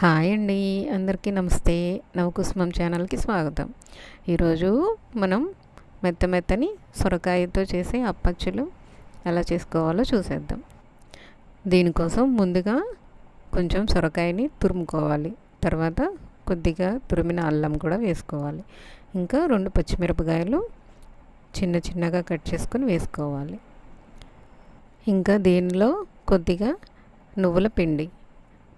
Hi అండి. అందరికీ నమస్తే. నవకుసుమం ఛానల్కి స్వాగతం. ఈరోజు మనం మెత్త మెత్తని సొరకాయతో చేసే అప్పచ్చులు ఎలా చేసుకోవాలో చూసేద్దాం. దీనికోసం ముందుగా కొంచెం సొరకాయని తురుముకోవాలి. తర్వాత కొద్దిగా తురిమిన అల్లం కూడా వేసుకోవాలి. ఇంకా రెండు పచ్చిమిరపకాయలు చిన్న చిన్నగా కట్ చేసుకొని వేసుకోవాలి. ఇంకా దీనిలో కొద్దిగా నువ్వుల పిండి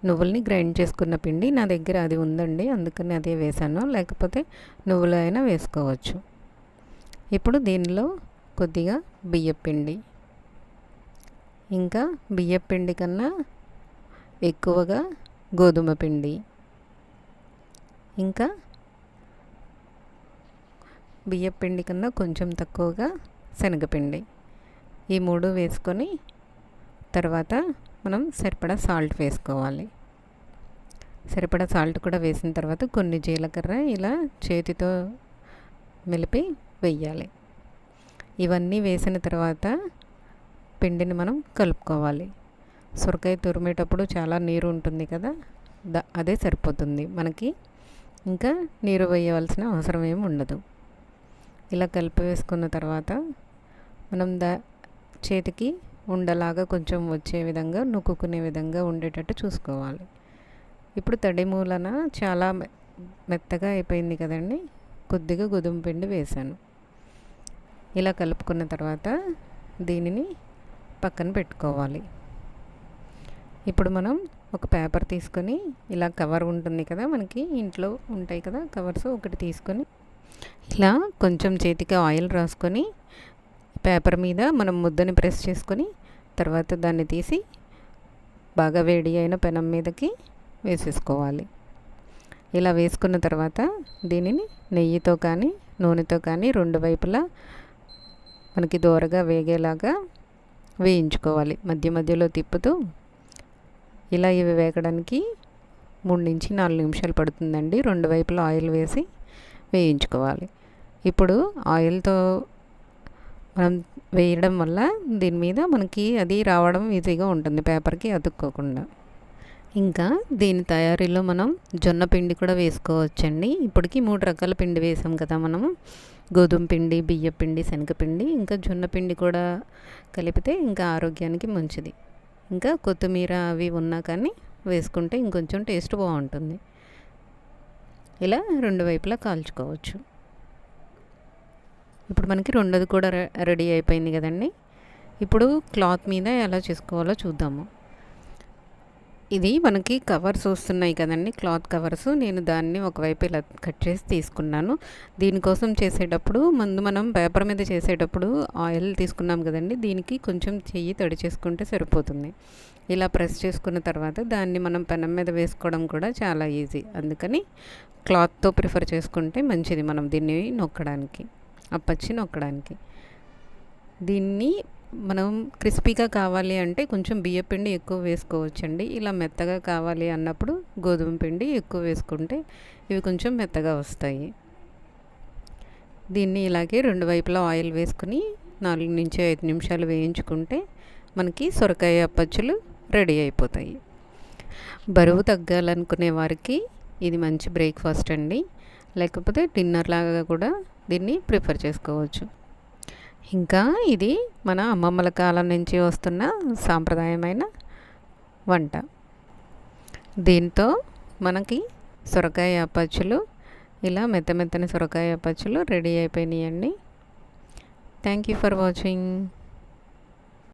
నువ్వుల్ని గ్రైండ్ చేసుకున్న పిండి నా దగ్గర అది ఉందండి అందుకని అదే వేసాను లేకపోతే నువ్వులు అయినా వేసుకోవచ్చు. ఇప్పుడు దీనిలో కొద్దిగా బియ్యపిండి ఇంకా బియ్యపిండి కన్నా ఎక్కువగా గోధుమ పిండి. ఇంకా బియ్యపిండి కన్నా కొంచెం తక్కువగా శనగపిండి. ఈ మూడు వేసుకొని తర్వాత మనం సరిపడా సాల్ట్ వేసుకోవాలి. సరిపడా సాల్ట్ కూడా వేసిన తర్వాత కొన్ని జీలకర్ర ఇలా చేతితో మెలిపి వెయ్యాలి. ఇవన్నీ వేసిన తర్వాత పిండిని మనం కలుపుకోవాలి. సొరకాయ తురిమేటప్పుడు చాలా నీరు ఉంటుంది కదా ద అదే సరిపోతుంది. మనకి ఇంకా నీరు వేయవలసిన అవసరం ఏమి ఉండదు. ఇలా కలిపి వేసుకున్న తర్వాత మనం ద చేతికి ఉండలాగా కొంచెం వచ్చే విధంగా నొక్కుకునే విధంగా ఉండేటట్టు చూసుకోవాలి. ఇప్పుడు తడి మూలన చాలా మెత్తగా అయిపోయింది కదండి. కొద్దిగా గోధుమ పిండి వేసాను. ఇలా కలుపుకున్న తర్వాత దీనిని పక్కన పెట్టుకోవాలి. ఇప్పుడు మనం ఒక పేపర్ తీసుకొని ఇలా కవర్ ఉంటుంది కదా మనకి ఇంట్లో ఉంటాయి కదా కవర్స్ ఒకటి తీసుకొని ఇలా కొంచెం చేతికి ఆయిల్ రాసుకొని పేపర్ మీద మనం ముద్దని ప్రెస్ చేసుకొని తర్వాత దాన్ని తీసి బాగా వేడి అయిన పెనం మీదకి వేసేసుకోవాలి. ఇలా వేసుకున్న తర్వాత దీనిని నెయ్యితో కానీ నూనెతో కానీ రెండు వైపులా మనకి దూరగా వేగేలాగా వేయించుకోవాలి. మధ్య మధ్యలో తిప్పుతూ ఇలా ఇవి వేగడానికి మూడు నుంచి నాలుగు నిమిషాలు పడుతుందండి. రెండు వైపులా ఆయిల్ వేసి వేయించుకోవాలి. ఇప్పుడు ఆయిల్తో మనం వేయడం వల్ల దీని మీద మనకి అది రావడం ఈజీగా ఉంటుంది పేపర్కి అతుక్కోకుండా. ఇంకా దీని తయారీలో మనం జొన్న పిండి కూడా వేసుకోవచ్చండి. ఇప్పటికి మూడు రకాల పిండి వేసాం కదా మనము. గోధుమ పిండి బియ్య పిండి శనగపిండి ఇంకా జొన్న పిండి కూడా కలిపితే ఇంకా ఆరోగ్యానికి మంచిది. ఇంకా కొత్తిమీర అవి ఉన్నా కానీ వేసుకుంటే ఇంకొంచెం టేస్ట్ బాగుంటుంది. ఇలా రెండు వైపులా కాల్చుకోవచ్చు. ఇప్పుడు మనకి రెండోది కూడా రెడీ అయిపోయింది కదండి. ఇప్పుడు క్లాత్ మీద ఎలా చేసుకోవాలో చూద్దాము. ఇది మనకి కవర్స్ వస్తున్నాయి కదండి క్లాత్ కవర్స్. నేను దాన్ని ఒకవైపు ఇలా కట్ చేసి తీసుకున్నాను. దీనికోసం చేసేటప్పుడు ముందు మనం పేపర్ మీద చేసేటప్పుడు ఆయిల్ తీసుకున్నాం కదండి దీనికి కొంచెం చెయ్యి తడి చేసుకుంటే సరిపోతుంది. ఇలా ప్రెస్ చేసుకున్న తర్వాత దాన్ని మనం పెనం మీద వేసుకోవడం కూడా చాలా ఈజీ. అందుకని క్లాత్తో ప్రిఫర్ చేసుకుంటే మంచిది మనం దీన్ని నొక్కడానికి. ఆ పచ్చి నొక్కడానికి. దీన్ని మనం క్రిస్పీగా కావాలి అంటే కొంచెం బియ్య పిండి ఎక్కువ వేసుకోవచ్చండి. ఇలా మెత్తగా కావాలి అన్నప్పుడు గోధుమ పిండి ఎక్కువ వేసుకుంటే ఇవి కొంచెం మెత్తగా వస్తాయి. దీన్ని ఇలాగే రెండు వైపులా ఆయిల్ వేసుకుని నాలుగు నుంచి ఐదు నిమిషాలు వేయించుకుంటే మనకి సొరకాయ అప్పచ్చులు రెడీ అయిపోతాయి. బరువు తగ్గాలనుకునే వారికి ఇది మంచి బ్రేక్ఫాస్ట్ అండి. లేకపోతే డిన్నర్ లాగా కూడా దీన్ని ప్రిఫర్ చేసుకోవచ్చు. ఇంకా ఇది మన అమ్మమ్మల కాలం నుంచి వస్తున్న సాంప్రదాయమైన వంట. దీంతో మనకి సొరకాయ అప్పచ్చులు ఇలా మెత్త మెత్తని సొరకాయ అప్పచ్చులు రెడీ అయిపోయినాయండి. Thank you for watching